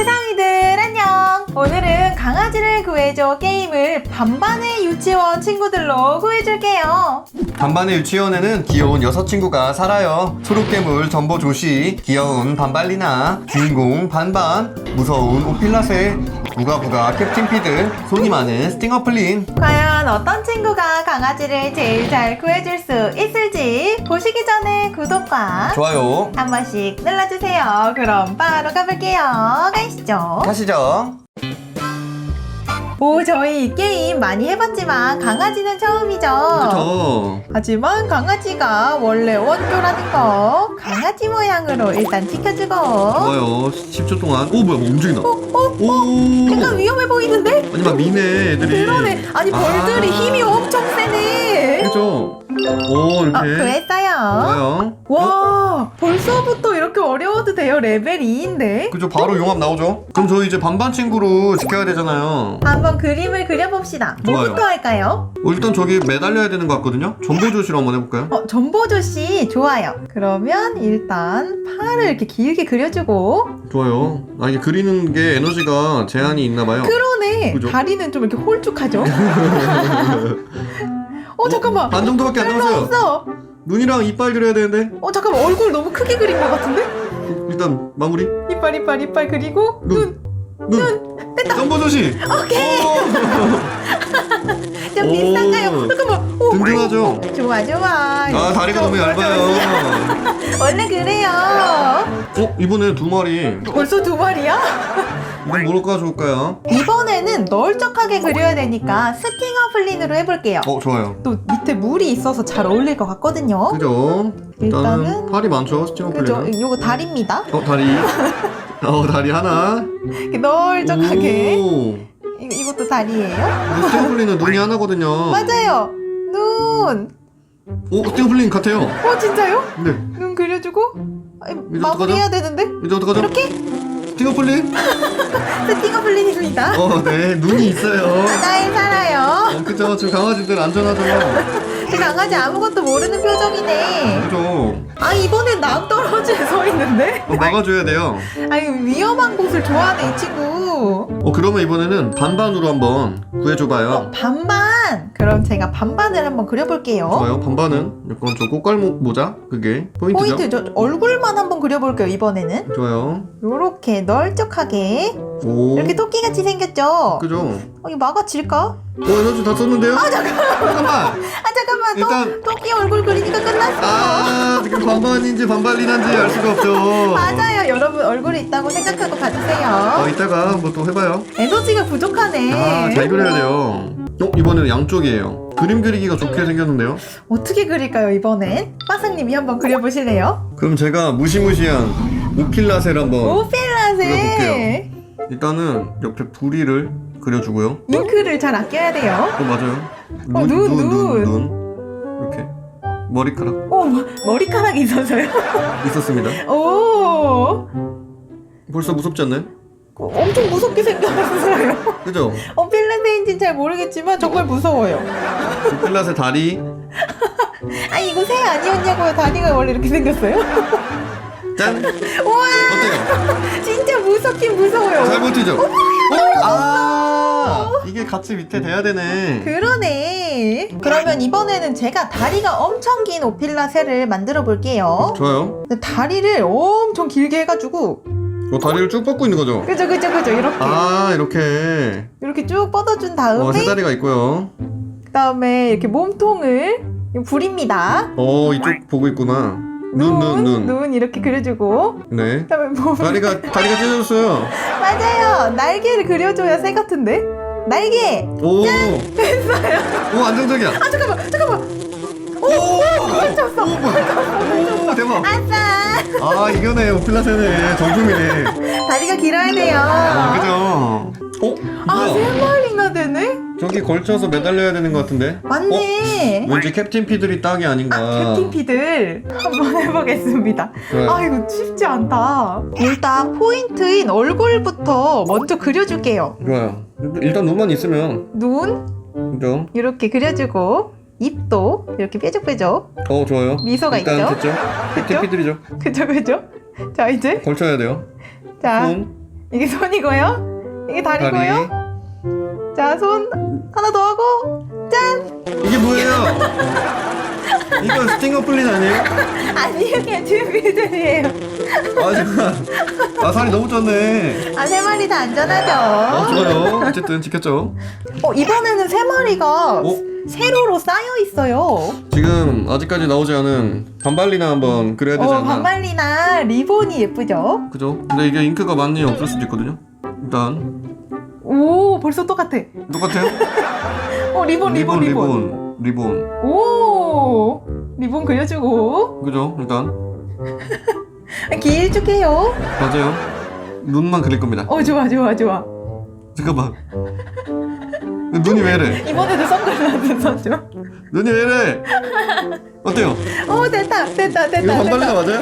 세상이들 안녕! 오늘은 강아지를 구해줘 게임을 반반의 유치원 친구들로 구해줄게요. 반반의 유치원에는 귀여운 여섯 친구가 살아요. 초록괴물 전보 조시, 귀여운 반발리나, 주인공 반반, 무서운 오필라세, 부가부가 캡틴 피드, 손이 많은 스팅어 플린. 과연 어떤 친구가 강아지를 제일 잘 구해줄 수 있을지 보시기 전에 구독과 좋아요. 한 번씩 눌러주세요. 그럼 바로 가볼게요. 가시죠. 가시죠. 오, 저희 이 게임 많이 해봤지만 강아지는 처음이죠. 그쵸. 하지만 강아지가 원래 원조라는 거 강아지 모양으로 일단 지켜주고 좋아요. 10초 동안. 오, 뭐야, 뭐 움직인다. 어? 어? 오. 약간 위험해 보이는데? 아니, 막 미네, 애들이. 그러네 아니 벌들이 아. 힘이 엄청 세네 그죠? 오, 이렇게. 어 구했어요 좋아요. 와 벌써부터 이렇게 어려워도 돼요 레벨 2인데 그죠? 바로 용암 나오죠? 그럼 저희 이제 반반 친구로 지켜야 되잖아요. 한번 그림을 그려봅시다 좋아요. 뭐부터 할까요? 어, 일단 저기 매달려야 되는 것 같거든요? 전보 조시로 한번 해볼까요? 어 전보조씨 좋아요 그러면 일단 팔을 이렇게 길게 그려주고 좋아요. 아, 이게 그리는 게 에너지가 제한이 있나 봐요. 그러네 그죠? 다리는 좀 이렇게 홀쭉하죠? 어 잠깐만 반 정도밖에 안 별로 남았어요. 없어 눈이랑 이빨 그려야 되는데. 어 잠깐만 얼굴 너무 크게 그린 것 같은데? 일단 마무리. 이빨 이빨 이빨 그리고 눈. 눈. 전보조시. 오케이 좀 오. 비싼가요? 잠깐만 오, 든든하죠? 좋아 좋아 아, 다리가 너무 얇아요. 원래 그래요 어, 이번에 두 마리. 벌써 두 마리야? 이건 뭘까 좋을까요? 이번에는 넓적하게 그려야 되니까 스팅어 플린으로 해볼게요 어, 좋아요. 또 밑에 물이 있어서 잘 어울릴 것 같거든요 그죠? 일단은 일단은- 팔이 많죠, 스티머 그죠? 요거 다리입니다 어, 다리. 어, 다리 하나. 이렇게 넓적하게 오. 이, 이것도 다리예요? 이거 스티머 플레이는 눈이 하나거든요. 맞아요 눈 오, 스티머 플레이 같아요. 어 진짜요? 네. 눈 그려주고 마무리해야 되는데 이제 어떡하죠? 이렇게 스티머 플레이? 스팅어 플린입니다 어, 네. 눈이 있어요. 잘 살아요 어, 그죠? 지금 강아지들 안전하죠? 그 강아지 아무것도 모르는 표정이네 그죠? 아 이번엔 낭떠러지에 서 있는데 어, 막아줘야 돼요. 아니 위험한 곳을 좋아하네 이 친구 어, 그러면 이번에는 반반으로 한번 구해줘봐요. 어, 반반 그럼 제가 반반을 한번 그려볼게요 좋아요. 반반은 약간 저 꽃갈목 모자? 그게 포인트죠? 포인트 저 얼굴만 한번 그려볼게요 이번에는 좋아요. 요렇게 널쩍하게 오. 이렇게 토끼같이 생겼죠 그죠? 어, 이거 막아질까? 어, 에너지 다 썼는데요? 아, 잠깐만. 아 잠깐만 일단- 또 토끼 얼굴 그리니까 끝났어 아, 지금 반반인지 반발리난지 알 수가 없죠. 맞아요 여러분 얼굴이 있다고 생각하고 봐주세요 어, 이따가 한번 또 해봐요. 에너지가 부족하네 아, 잘 그려야 돼요. 어, 이번에는 양쪽이에요. 그림 그리기가 좋게 생겼는데요? 어떻게 그릴까요 이번엔? 빠상님이 한번 그려보실래요? 그럼 제가 무시무시한 오필라세를 한번 오펠라세 일단은 옆에 부리를 그려주고요. 잉크를 잘 아껴야 돼요 어, 맞아요. 어, 눈, 눈. 눈. 이렇게. 머리카락 오 머- 머리카락이 있어서요 있었습니다. 오 벌써 무섭지 않나요? 어, 엄청 무섭게 생겼어요 그죠? 오펠라세인지는 잘 모르겠지만 정말 무서워요 오필라세 다리. 아 이거 새 아니었냐고요 다리가 원래 이렇게 생겼어요? 짠! 우와 어때요? 진짜 무섭긴 무서워요 잘 버티죠? 어? 아! 이게 같이 밑에 돼야 되네. 그러네. 그러면 이번에는 제가 다리가 엄청 긴 오필라세를 만들어 볼게요. 좋아요. 근데 다리를 엄청 길게 해가지고 어, 다리를 쭉 뻗고 있는 거죠? 그죠 그죠 그죠 이렇게 아, 이렇게. 이렇게 쭉 뻗어준 어, 다음에 세 다리가 있고요. 그 다음에 이렇게 몸통을 불입니다. 어, 이쪽 보고 있구나. 눈, 눈, 눈. 눈 이렇게 그려주고 네. 그다음에 몸 다리가, 다리가 찢어졌어요. 맞아요 날개를 그려줘야 새 같은데 날개 오! 됐어요. 오, 안정적이야. 아 잠깐만 잠깐만 오! 맞췄어 오, 대박. 아싸 아, 이겨네. 오필라세네. 정품이네. 다리가 길어야 돼요. 아, 그죠? 어? 아, 뭐야? 세 마리나 되네? 저기 걸쳐서 매달려야 되는 것 같은데? 맞네. 어? 왠지 캡틴 피들이 딱이 아닌가. 아, 캡틴 피들 한번 해보겠습니다. 좋아요. 아, 이거 쉽지 않다. 일단 포인트인 얼굴부터 먼저 그려줄게요. 좋아요. 일단 눈만 있으면, 눈 그죠? 이렇게 그려주고 입도 이렇게 뾰족뾰족 어, 좋아요. 미소가 일단 있죠? 됐죠? 그죠? 피들이죠. 그죠 그죠? 자 이제 걸쳐야 돼요. 자 손. 이게 손이고요. 이게 다리고요. 다리. 자, 손 하나 더 하고 짠. 이게 뭐예요? 이거 스팅어 플린 아니에요? 아니요, 그냥 준비들이에요. 아 잠깐. 아 살이 너무 쪘네. 아, 세 마리 다 어, 안전하죠. 좋아요. 어쨌든 지켰죠. 어, 이번에는 세 마리가 어? 세로로 쌓여 있어요. 지금 아직까지 나오지 않은 반발리나 한번 그려야 되지 어, 않나? 반발리나 리본이 예쁘죠? 그죠? 근데 이게 잉크가 많이 없을 수도 있거든요. 일단 오, 벌써 똑같아. 똑같아요? 어, 리본, 리본, 리본. 리본, 리본. 오, 리본 그려주고. 그죠? 일단 길쭉해요. 맞아요. 눈만 그릴 겁니다. 어, 좋아, 좋아, 좋아. 잠깐만. 눈이 왜 이래? 이번에도 선글라스 써줘. 눈이 왜 이래? 어때요? 어, 됐다, 됐다, 됐다. 이거 반발리나 됐다. 맞아요?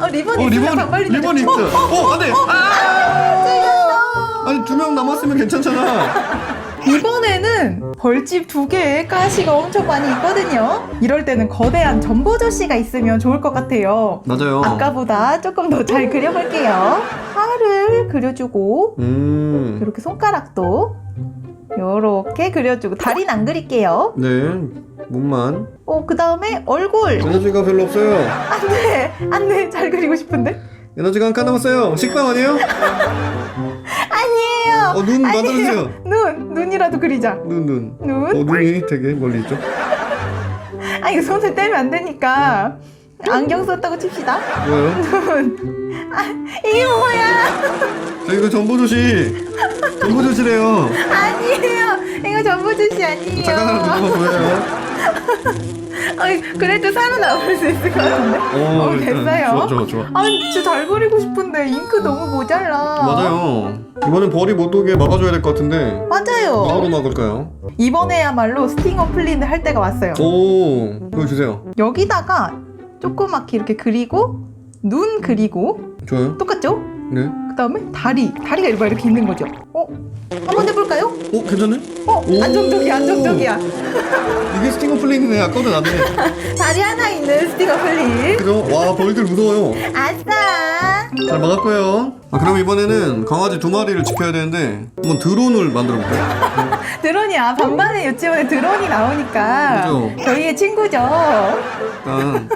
어, 리본 어 있으면 리본 반발리 리본 있어. 어 안 돼. 아! 아니 두 명 남았으면 괜찮잖아. 이번에는 벌집 두 개에 가시가 엄청 많이 있거든요. 이럴 때는 거대한 전보조씨가 있으면 좋을 것 같아요. 맞아요. 아까보다 조금 더 잘 그려볼게요. 팔을 그려주고 음. 이렇게 손가락도 이렇게 그려주고 다리는 안 그릴게요. 네. 몸만. 어, 그 다음에 얼굴. 에너지가 별로 없어요. 안 돼, 안 돼, 잘 그리고 싶은데. 에너지가 한 칸 남았어요. 식빵 아니에요? 아니에요. 어, 눈 아니에요. 만들어주세요. 눈, 눈이라도 그리자. 눈 눈. 눈. 어 눈이 되게 멀리 있죠? 아 이거 손을 떼면 안 되니까 안경 썼다고 칩시다. 뭐요? 눈. 아 이게 뭐야? 저 이거 전보조시. 전보조시래요. 아니에요. 이거 전부주시 아니에요. 잠깐 하나 누가 보여요? 아니, 그래도 살아남을 수 있을 것 같은데. 어, 어, 일단 됐어요. 좋아 좋아 좋아. 아니 진짜 잘 그리고 싶은데 잉크 너무 모자라. 맞아요. 이번엔 벌이 못 오게 막아줘야 될 것 같은데. 맞아요. 뭐로 막을까요? 이번에야말로 스팅어 플린을 할 때가 왔어요. 오, 그거 주세요. 여기다가 조그맣게 이렇게 그리고 눈 그리고 좋아요. 똑같죠? 네. 그 다음에 다리 다리가 이렇게 이렇게 있는 거죠. 어? 한번 해볼까요? 어, 괜찮네? 어? 오. 안정적이야 안정적이야. 이게 스팅어 플레이네. 아까보다 낫네. 다리 하나 있는 스티커 플린. 그죠? 와, 벌들 무서워요. 아싸. 잘 막았고요. 아, 그럼 이번에는 강아지 두 마리를 지켜야 되는데 한번 드론을 만들어 볼까요? 드론이 아 반반의 유치원에 드론이 나오니까 그죠. 저희의 친구죠. 일단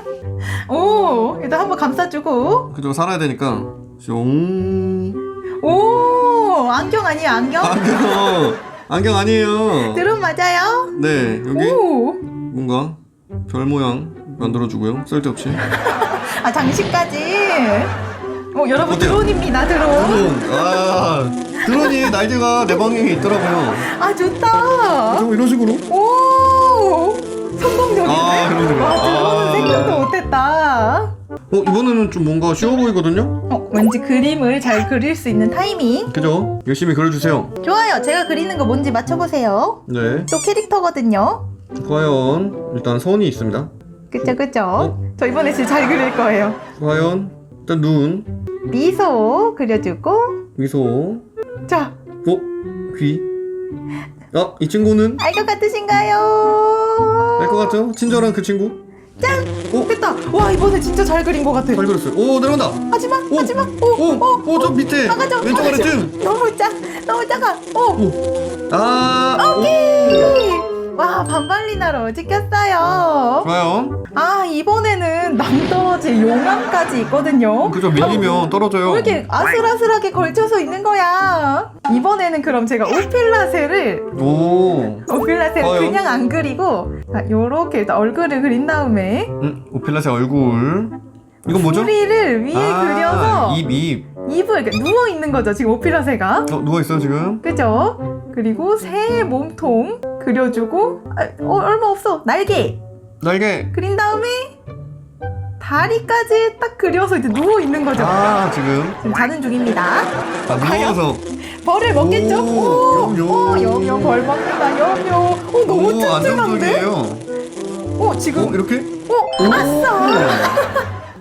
오 일단 한번 감싸주고. 그죠 살아야 되니까 숑 오 안경 아니에요 안경? 안경 안경 아니에요. 드론 맞아요? 네 여기 오. 뭔가 별 모양 만들어주고요. 쓸데없이. 아 장식까지. 어 여러분 어때요? 드론입니다 드론. 드론 아 드론이 날개가 내 방향에 있더라고요. 아 좋다. 그죠 이런 식으로 오 성공적인데? 아, 식으로. 와 드론은 아. 생각도 못했다. 어 이번에는 좀 뭔가 쉬워 보이거든요. 어 왠지 그림을 잘 그릴 수 있는 타이밍. 그죠? 열심히 그려주세요. 좋아요. 제가 그리는 거 뭔지 맞춰보세요. 네. 또 캐릭터거든요. 과연 일단 선이 있습니다. 그쵸 그쵸? 어? 저 이번에 진짜 잘 그릴 거예요. 과연 일단 눈, 미소 그려주고 미소, 자, 어, 귀. 아, 이 친구는 알 것 같으신가요? 알 것 같죠? 친절한 그 친구. 짠! 어? 됐다! 와 이번에 진짜 잘 그린 것 같아. 잘 그렸어요. 오 내려온다. 하지마! 오! 하지마! 오! 오, 오! 오, 저 밑에 나가죠! 왼쪽. 아래쯤. 너무 작! 너무 작아! 오! 오, 아, 오케이! 와 반발리나로 찍혔어요. 좋아요. 아 이번에는 낭떠러지 용암까지 있거든요. 그죠 밀리면 떨어져요. 왜 이렇게 아슬아슬하게 걸쳐서 있는 거야? 이번에는 그럼 제가 오필라세를 오, 오필라세를 좋아요. 그냥 안 그리고 자, 요렇게 일단 얼굴을 그린 다음에 음, 오필라스의 얼굴. 이건 뭐죠? 소리를 위에 아, 그려서 입, 입. 입을 이렇게 누워 있는 거죠 지금 오필라세가 어, 누워 있어요 지금. 그죠? 그리고 새의 몸통 그려주고 아, 어, 얼마 없어 날개 날개. 그린 다음에 다리까지 딱 그려서 이제 누워 있는 거죠 아, 지금. 지금 자는 중입니다 아, 누워서. 벌을 먹겠죠? 오, 오. 오, 염염 벌 먹는다, 염염. 오, 너무 오, 튼튼한데? 안정적이에요. 오, 어, 지금, 이렇게? 오, 아싸!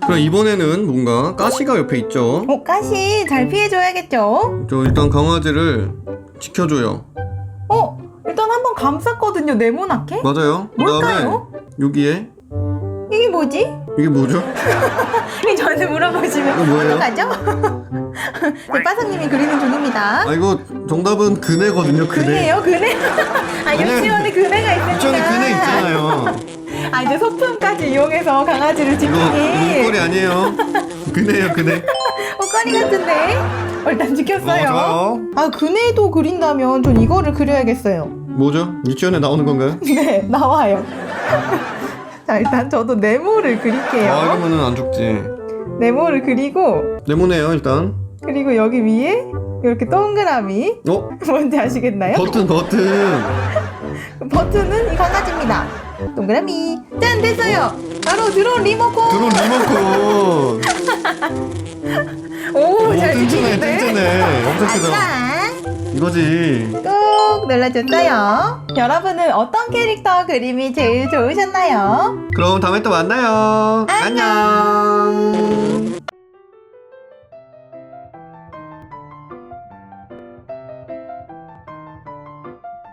그럼 이번에는 뭔가 가시가 옆에 있죠. 오, 가시 잘 피해줘야겠죠? 저 일단 강아지를 지켜줘요. 어, 일단 한번 감쌌거든요, 네모나게? 맞아요. 그 다음에 뭘까요? 여기에 이게 뭐지? 이게 뭐죠? 저한테 물어보시면 이거 뭐예요? 어떡하죠? 백바사님이 그리는 중입니다. 아 이거 정답은 그네거든요. 그네. 그네요, 그네. 아. 유치원에 그네가 있습니다. 유치원에 그네 있잖아요. 아, 이제 소품까지 이용해서 강아지를 이거 지키니. 문고리 아니에요. 그네요 그네. 옷걸이 같은데? 어, 일단 지켰어요. 어. 아, 그네도 그린다면 전 이거를 그려야겠어요. 뭐죠? 유치원에 나오는 건가요? 네, 나와요. 자, 일단 저도 네모를 그릴게요. 아 이러면은 안 죽지. 네모를 그리고, 네모네요 일단. 그리고 여기 위에 이렇게 동그라미. 어? 뭔지 아시겠나요? 버튼 버튼. 버튼은 이 강아지입니다. 동그라미. 짠, 됐어요. 바로 들어온 리모컨. 드론 리모컨. 오, 오 잘 튼튼해? 튼튼해. 엄청 크다. 이거지. 꾹 눌러줬어요. 여러분은 어떤 캐릭터 그림이 제일 좋으셨나요? 그럼 다음에 또 만나요. 안녕. 안녕.